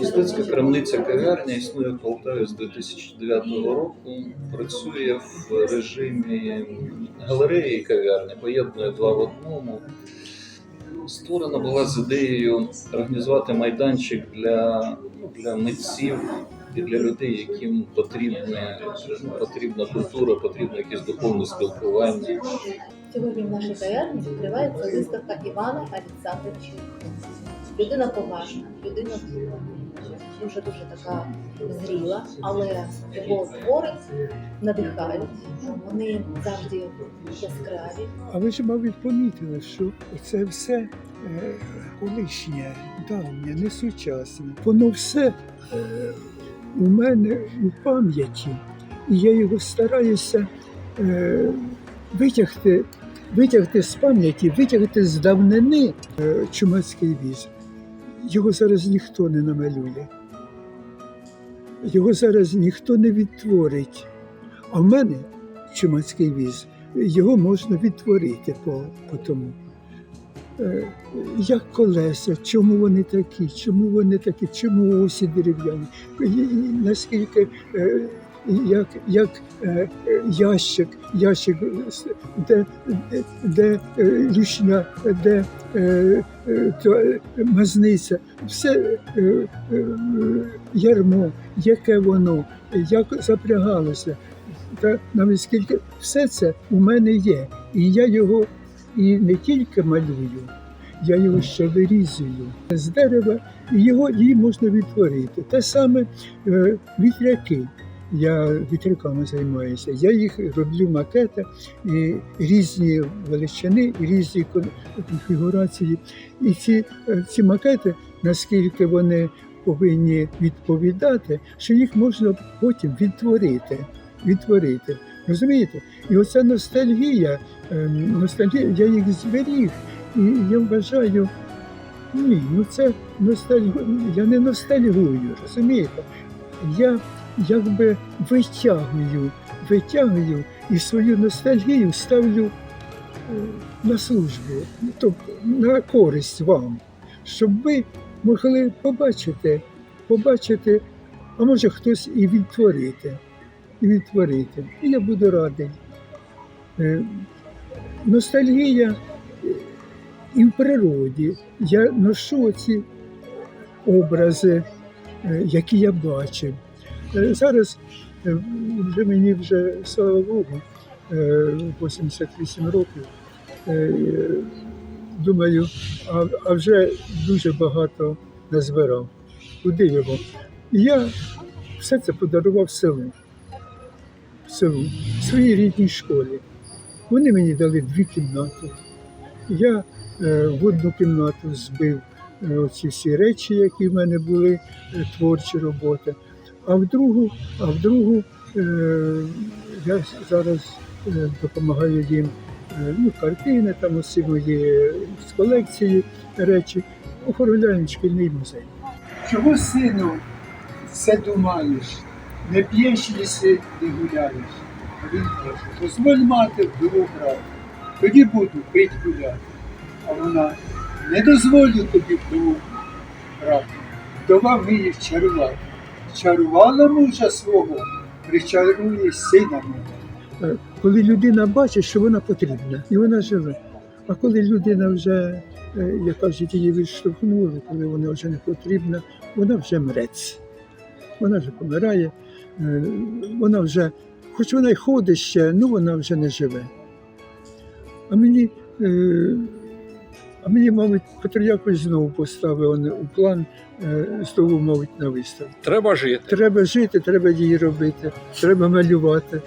Мистецька крамниця кав'ярня існує в Полтаві з 2009 року. Працює в режимі галереї кав'ярні, поєднує два в одному. Створена була з ідеєю організувати майданчик для, ну, для митців і для людей, яким потрібна, потрібна культура, потрібно якесь духовне спілкування. Сьогодні в нашій кав'ярні відкривається виставка Івана Олександровича. Людина поважна, людина дуже дуже така зріла, але його твори надихають. Вони завжди яскраві. А ви ж, мабуть, помітили, що це все е, колишнє, давнє, не сучасне. Воно все е, у мене у пам'яті, і я його стараюся е, витягти, витягти з пам'яті, витягти з давнини чумацький віз. Його зараз ніхто не намалює. Його зараз ніхто не відтворить. А в мене чумацький віз його можна відтворити по, по тому. Е, Як колеса, чому вони такі, чому вони такі, чому осі дерев'яні, і наскільки е, як, як е, ящик, ящик, де, де, е, де е, е, мазниця, все ярмо, яке воно, як запрягалося та навіть скільки все це у мене є. І я його і не тільки малюю, я його ще вирізую з дерева, і його її можна відтворити. Те саме вітряки. Я вітряками займаюся. Я їх роблю макети і різні величини, різні конфігурації. І ці, е, ці макети, наскільки вони повинні відповідати, що їх можна потім відтворити відтворити. Розумієте? І оця ностальгія, ем, ностальгія, я їх зберіг. І я вважаю, ні, ну це ностальгія. Я не ностальгую, розумієте? Я якби витягую, витягую і свою ностальгію ставлю е, на службу, тобто на користь вам, щоб ви могли побачити, побачити, а може хтось і відтворити і відтворити. І я буду радий. Е, Ностальгія е, і в природі. Я ношу ці образи, які я бачив. Е, Зараз е, вже мені вже, слава Богу, е, 88 років. Е, Думаю, а, а вже дуже багато назбирав. Куди його? Я все це подарував селу селу, своїй рідній школі. Вони мені дали дві кімнати. Я в одну кімнату збив е, ці всі речі, які в мене були, творчі роботи. А в другу, а в другу е, я зараз е, допомагаю їм е, ну, картини, там усі мої з колекції речі, оформляємо шкільний музей. Чого, сину, це думаєш? Не п'єш, їси, не гуляєш. А він каже, дозволь мати вдову брати, тоді буду пить гуляти. А вона не дозволю тобі вдову брати. Вдова вміє чарувати. Чарувала мужа свого, причарує сина мого. Е, Коли людина бачить, що вона потрібна, і вона живе. А коли людина вже, е, як кажуть, її відштовхнули, коли вона вже не потрібна, вона вже мрець. Вона вже помирає, е, вона вже, хоч вона й ходить ще, ну вона вже не живе. А мені, а мені, мабуть, Петро якось знову поставив не, у план е, знову, мабуть, на виставку. Треба жити. Треба жити, треба її робити, треба малювати.